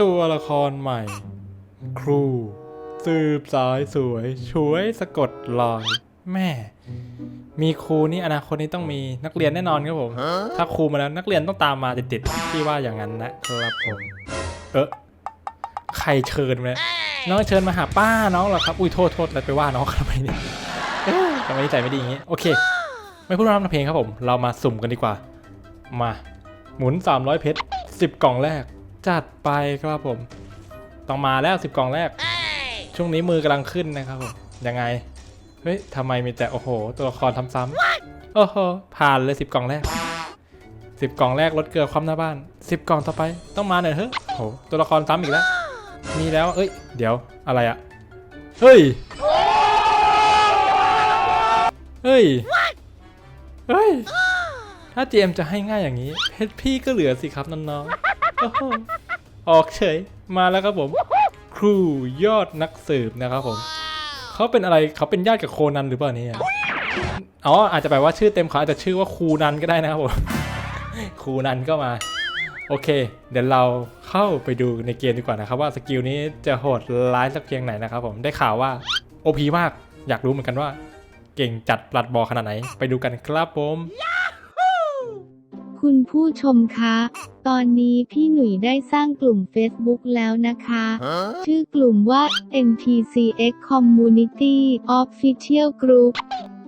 ตัวละครใหม่ ครู สืบสายสวย ช่วยสะกดลอยแม่ มีครูนี่อนาคตนี้ต้องมีนักเรียนแน่นอนครับผม ถ้าครูมาแล้วนักเรียนต้องตามมาติดๆพี่ว่าอย่างนั้นนะครับผม เออใครเชิญมาเนี่ยน้องเชิญมาหาป้าน้องเหรอครับ อุ้ยโทษโทษแล้วไปว่าน้องเขาทำไมเนี่ยเอ๊ะทำไมนิสัยไม่ดีอย่างงี้ โอเค ไม่พูดพร่ำทำเพลงครับผม เรามาสุ่มกันดีกว่า มา หมุน 300 เพชร10 กล่องแรก จัดไปครับผม ต้องมาแล้ว10กล่องแรก ช่วงนี้มือกำลังขึ้นนะครับผม ยังไง เฮ้ยทำไมมีแต่โอ้โห ตัวละครทำซ้ำโอ้โห ผ่านเลย10กล่องแรก10กล่องแรกลดเกลือความหน้าบ้าน10กล่องต่อไปต้องมาหน่อยเฮ้ยโอ้โหตัวละครซ้ำอีกแล้ว มีแล้ว เอ้ย เดี๋ยวอะไรอะเฮ้ย เฮ้ย เฮ้ย ถ้าเจมจะให้ง่ายอย่างนี้ เพชรพี่ก็เหลือสิครับน้องๆ อ้โอกเฉยมาแล้วครับผม ครูยอดนักสืบนะครับผมเขาเป็นอะไรเขาเป็นญาติกับโคนันหรือเปล่าเนี่ยอ๋ออาจจะแปลว่าชื่อเต็มเขาอาจจะชื่อว่าครูนันก็ได้นะครับผมครูนันก็มา โอเค เดี๋ยวเราเข้าไปดูในเกมดีกว่านะครับว่าสกิลนี้จะโหดร้ายสักเพียงไหนนะครับผมได้ข่าวว่า OP มากอยากรู้เหมือนกันว่า เก่งจัดปลัดบอขนาดไหน ไปดูกันครับผม คุณผู้ชมคะ ตอนนี้พี่หนุ่ยได้สร้างกลุ่ม Facebook แล้วนะคะ ชื่อกลุ่มว่า NPCX Community Official Group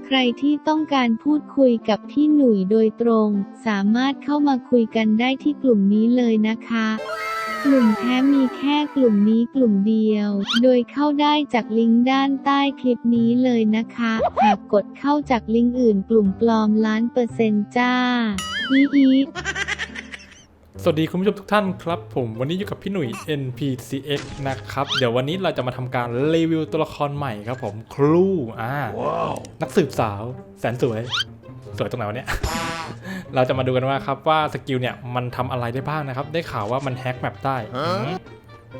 ใครที่ต้องการพูดคุยกับพี่หนุ่ยโดยตรง สามารถเข้ามาคุยกันได้ที่กลุ่มนี้เลยนะคะกลุ่มแท้มีแค่กลุ่มนี้กลุ่มเดียว โดยเข้าได้จากลิงก์ด้านใต้คลิปนี้เลยนะคะ หากกดเข้าจากลิงก์อื่นกลุ่มปลอมล้านเปอร์เซ็นต์จ้าอีอี สวัสดีคุณผู้ชมทุกท่านครับผมวันนี้อยู่กับพี่หนุ่ย NPCX นะครับ เดี๋ยววันนี้เราจะมาทำการรีวิวตัวละครใหม่ครับผมครูอ่านักสืบสาว แสนสวย สวยตรงไหนวะเนี่ย เราจะมาดูกันว่าครับว่าสกิลเนี่ยมันทำอะไรได้บ้างนะครับ ได้ข่าวว่ามันแฮ็กแมปได้หืม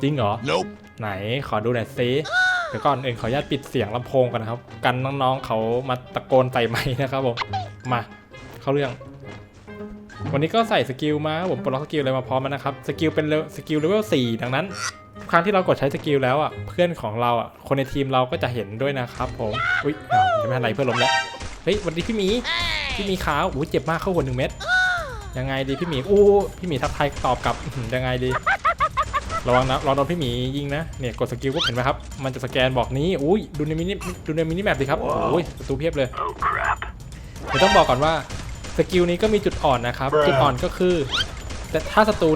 จริงเหรอ Nope. ไหนขอดูหน่อยซิเดี๋ยวก่อนอื่นขออนุญาตปิดเสียงลำโพงกันนะครับ กันน้องๆเขามาตะโกนใส่ไม้นะครับผมมาเข้าเรื่อง วันนี้ก็ใส่สกิลมาผมปลดล็อกสกิลอะไรมาพร้อมแล้วนะครับสกิลเป็นเลสกิลเลเวล4ดังนั้นทุกครั้งที่เรากดใช้สกิลแล้วอะเพื่อนของเราอะคนในทีมเราก็จะเห็นด้วยนะครับผมอุ้ยอ้าวยังไม่ทันไรเพื่อนล้มแล้วเฮ้ยวันดีพี่หมีพี่หมีขาวอู้เจ็บมากเข้าหัวหนึ่งเม็ดยังไงดีพี่หมีอู้พี่หมีทักทายตอบกลับยังไงดีระวังนะรอโดนพี่หมียิงนะเนี่ยกดสกิลปุ๊บเห็นไหมครับมันจะสแกนบอกนี้อุ้ยดูในมินิดูในมินิแมปสิครับโอ้ยประตูเพียบเลยเดี๋ยวต้องบอกก่อนว่า สกิลนี้ก็มีจุดอ่อนนะครับจุดอ่อนก็คือ แต่ถ้าศัตรู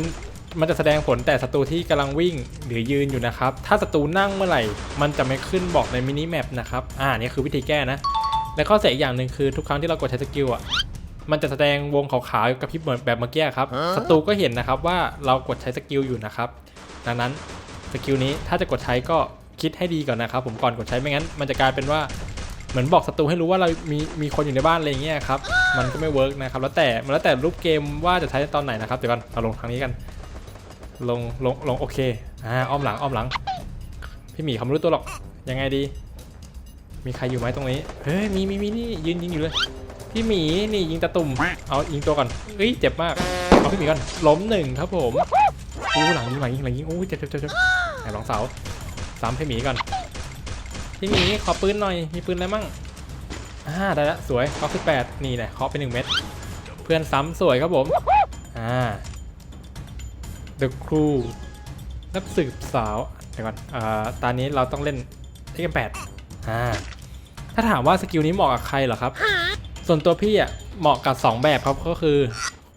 มันจะแสดงผลแต่ศัตรูที่กำลังวิ่งหรือยืนอยู่นะครับ ถ้าศัตรูนั่งเมื่อไหร่ มันจะไม่ขึ้นบอกในมินิแมปนะครับ อ่านี่คือวิธีแก้นะ และข้อเสียอีกอย่างหนึ่งคือทุกครั้งที่เรากดใช้สกิลอะ มันจะแสดงวงขาวๆกับพริบเหมือนแบบเมื่อกี้ครับ ศัตรูก็เห็นนะครับว่าเรากดใช้สกิลอยู่นะครับ ดังนั้นสกิลนี้ถ้าจะกดใช้ก็คิดให้ดีก่อนนะครับ ผมก่อนกดใช้ไม่งั้น มันจะกลายเป็นว่า เหมือนบอกศัตรูให้รู้ว่าเรามีมีคนอยู่ในบ้านอะไรอย่างเงี้ยครับมันก็ไม่เวิร์กนะครับแล้วแต่มันแล้วแต่รูปเกมว่าจะใช้ตอนไหนนะครับเดี๋ยวก่อนเราลงทางนี้กัน ลงลงลงโอเคอ่าอ้อมหลังอ้อมหลัง พี่หมีเขาไม่รู้ตัวหรอกยังไงดี มีใครอยู่ไหมตรงนี้เฮ้ยมีมีมีนี่ยืนยิงอยู่เลยพี่หมีนี่ยิงตะตุ่มเอายิงตัวก่อนเอ้ยเจ็บมากเอาพี่หมีก่อนล้มหนึ่งครับผมอู้หลังยิงหลังยิงหลังยิงอู้เจ็บเจ็บเจ็บเจ็บไหนลองเสาซ้ำพี่หมีก่อน พี่หมีขอปืนหน่อย มีปืนอะไรมั่งอ่าได้ละสวยเคาะสิบแปดนี่แหละเคาะไปหนึ่งเม็ด เพื่อนซ้ำสวยครับผม อ่า The Crew นักสืบสาว เดี๋ยวก่อนอ่าตอนนี้เราต้องเล่นที่กันแปดอ่า ถ้าถามว่าสกิลนี้เหมาะกับใครเหรอครับ ส่วนตัวพี่อะ เหมาะกับ 2 แบบครับ ก็คือ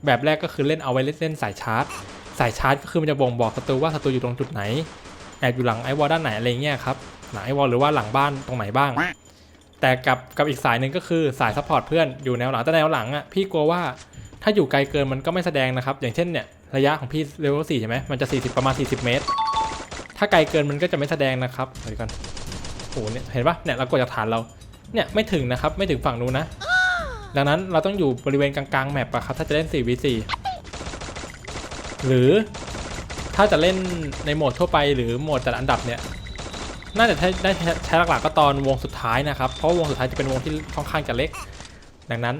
แบบแรกก็คือเล่นเอาไว้เล่นเล่นสายชาร์จ สายชาร์จก็คือมันจะบ่งบอกศัตรูว่าศัตรูอยู่ตรงจุดไหน แอบอยู่หลังไอวอลด้านไหนอะไรเงี้ยครับ หลังไอวอลหรือว่าหลังบ้านตรงไหนบ้าง แต่กับกับอีกสายหนึ่งก็คือสายซัพพอร์ตเพื่อนอยู่แนวหลังแต่แนวหลังอะพี่กลัวว่าถ้าอยู่ไกลเกินมันก็ไม่แสดงนะครับ อย่างเช่นเนี่ยระยะของพี่เลเวลสี่ใช่ไหมมันจะ 40 ประมาณ 40 เมตร ถ้าไกลเกินมันก็จะไม่แสดงนะครับเดี๋ยวก่อนโอ้โหเนี่ยเห็นปะเนี่ยเรากดจากฐานเราเนี่ยไม่ถึงนะครับไม่ถึงฝั่งนู้นนะ ดังนั้นเราต้องอยู่บริเวณกลางๆแมปอะครับถ้าจะเล่น 4v4 หรือถ้าจะเล่นในโหมดทั่วไปหรือโหมดจัดอันดับเนี่ย น่าจะใช้ได้ใช้หลักๆก็ตอนวงสุดท้ายนะครับ เพราะวงสุดท้ายจะเป็นวงที่ค่อนข้างจะเล็ก ดังนั้น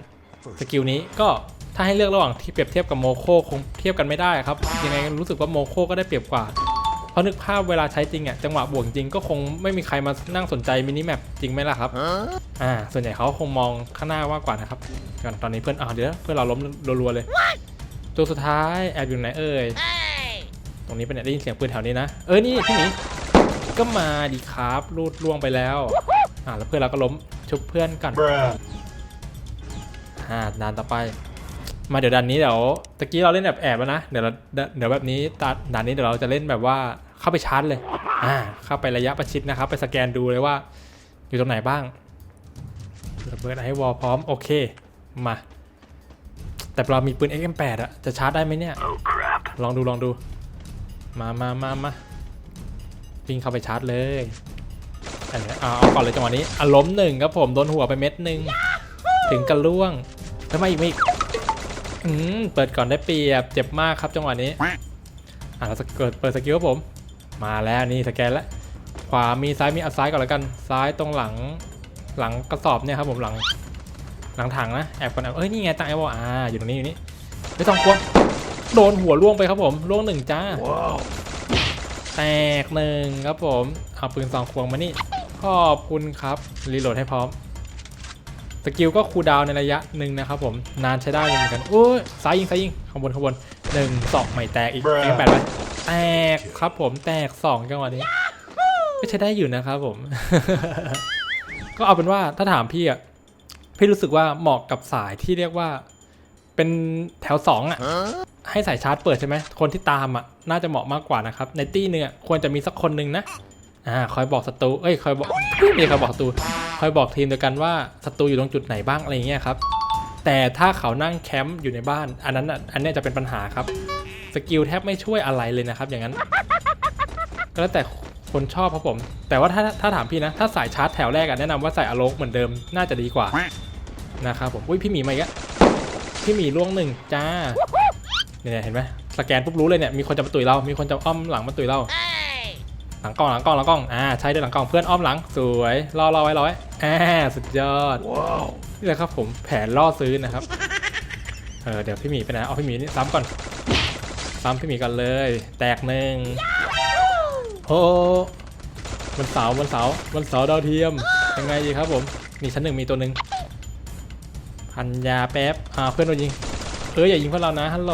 สกิลนี้ก็ถ้าให้เลือกระหว่างที่เปรียบเทียบกับโมโคคงเทียบกันไม่ได้ครับยังไงรู้สึกว่าโมโคก็ได้เปรียบกว่า เพราะนึกภาพเวลาใช้จริงอะจังหวะบวกจริงก็คงไม่มีใครมานั่งสนใจมินิแมปจริงไหมล่ะครับอ่าส่วนใหญ่เขาคงมองข้างหน้ามากกว่านะครับก่อนตอนนี้เพื่อนอ่าเดี๋ยวเพื่อนเราล้มรัวๆเลยตัวสุดท้ายแอบอยู่ไหนเอ่ยตรงนี้เป็นยได้ยินเสียงปืนแถวนี้นะเออนี่พี่หมี ก็มาดีครับรูดล่วงไปแล้ว อ่าแล้วเพื่อนเราก็ล้มชุบเพื่อนกันอ่าด่านต่อไป มาเดี๋ยวด่านนี้เดี๋ยวตะกี้เราเล่นแบบแอบแล้วนะเดี๋ยวเราเดี๋ยวแบบนี้ตาด่านนี้เดี๋ยวเราจะเล่นแบบว่าเข้าไปชาร์จเลย อ่า เข้าไประยะประชิดนะครับ ไปสแกนดูเลยว่า อยู่ตรงไหนบ้างระเบิดไอวอลพร้อมโอเคมาแต่เรามีปืน XM8 อะจะชาร์จได้ไหมเนี่ย ลองดูลองดู มามามามา วิ่งเข้าไปชาร์จเลยอันนี้เอาเอาก่อนเลยจังหวะนี้อะล้มหนึ่งครับผมโดนหัวไปเม็ดหนึ่งถึงกระล่วงแล้วมาอีกมาอีกอืมเปิดก่อนได้เปรียบเจ็บมากครับจังหวะนี้อะเราเกิดเปิดสกิลครับผม มาแล้วนี่สแกนแล้วขวามีซ้ายมีอัดซ้ายก่อนแล้วกันซ้ายตรงหลังหลังกระสอบเนี่ยครับผมหลังหลังถังนะแอบก่อนแอบเอ้ยนี่ไงตังไอ้บอลอ่าอยู่ตรงนี้อยู่นี่ไม่ต้องควงโดนหัวล่วงไปครับผมล่วงหนึ่งจ้า แตกหนึ่งครับผม เอาปืนสองควงมานี่ ขอบคุณครับ รีโหลดให้พร้อม สกิลก็คูลดาวน์ในระยะหนึ่งนะครับผม นานใช้ได้เหมือนกันโอ้ยซ้ายยิงซ้ายยิงข้างบนข้างบนหนึ่งสองไม่แตกอีก Bruh แตกแปดไปแตกครับผมแตกสองจังหวะนี้ก็ใช้ได้อยู่นะครับผม ก็เอาเป็นว่าถ้าถามพี่อะ พี่รู้สึกว่าเหมาะกับสายที่เรียกว่าเป็นแถวสองอะ ให้สายชาร์จเปิดใช่ไหมคนที่ตามอะน่าจะเหมาะมากกว่านะครับ ในตี้หนึงอะควรจะมีสักคนหนึ่งนะอ่าคอยบอกศัตรูเอ้ยคอยบอกมีคอยบอกศัตรูคอยบอกทีมเดียวกันว่าศัตรูอยู่ตรงจุดไหนบ้างอะไรอย่างเงี้ยครับแต่ถ้าเขานั่งแคมป์อยู่ในบ้าน อันนั้นอันนี้จะเป็นปัญหาครับสกิลแทบไม่ช่วยอะไรเลยนะครับ อย่างนั้นก็แล้วแต่คนชอบครับผม แต่ว่าถ้าถ้าถามพี่นะ ถ้าสายชาร์จแถวแรกอะแนะนำว่าใส่อโลกเหมือนเดิมน่าจะดีกว่านะครับผมอุ้ยพี่หมีมาอีกแล้วพี่หมีล่วงหนึ่งจ้า เนี่ยเห็นไหมสแกนปุ๊บรู้เลยเนี่ยมีคนจะมาตุยเรา มีคนจะอ้อมหลังมาตุยเรา หลังกล้องหลังกล้องหลังกล้องอ่าใช้ด้วยหลังกล้องเพื่อนอ้อมหลังสวยรอรอไว้รอไว้อ่าสุดยอดนี่แหละครับผมแผนล่อซื้อนะครับเออเดี๋ยวพี่หมีไปไหนเอาพี่หมีนี่ซ้ำก่อนซ้ำพี่หมีก่อนเลย แตกหนึ่งโอ้วันเสาร์วันเสาร์วันเสาร์ดาวเทียมยังไงดีครับผมมีชั้นหนึ่งมีตัวหนึ่งพันยาแป๊บอ่าเพื่อนโดนยิงเอออย่ายิงเพื่อนเรานะฮัลโหล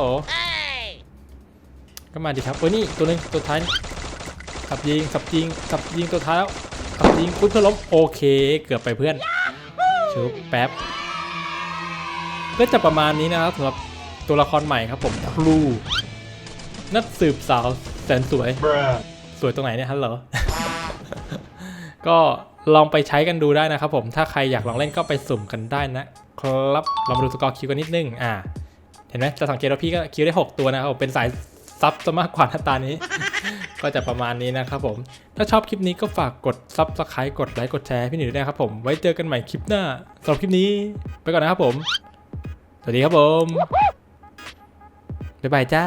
ก็มาดิครับเออนี่ตัวหนึ่งตัวท้ายนี่สับยิงสับยิงสับยิงตัวท้ายแล้วสับยิงปุ๊บเพื่อนล้มโอเค เกือบไปเพื่อนชุบแป๊บก็จะประมาณนี้นะครับสำหรับตัวละครใหม่ครับผมครูนักสืบสาวแสนสวย Bruh. สวยตรงไหนเนี่ยฮัลโหลก็ลองไปใช้กันดูได้นะครับผมถ้าใครอยากลองเล่นก็ไปสุ่มกันได้นะครับลองมาดูสกอร์คิวกันนิดนึงอ่าเห็นไหมจะสังเกตว่าพี่ก็คิวได้ 6 ตัวนะครับผมเป็นสาย ซับซะมากกว่าหน้าตานี้ ก็จะประมาณนี้นะครับผม ถ้าชอบคลิปนี้ก็ฝากกดซับสไครต์กดไลค์กดแชร์พี่หนุ่ยด้วยนะครับผม ไว้เจอกันใหม่คลิปหน้าสำหรับคลิปนี้ไปก่อนนะครับผม สวัสดีครับผมบ๊ายบายจ้า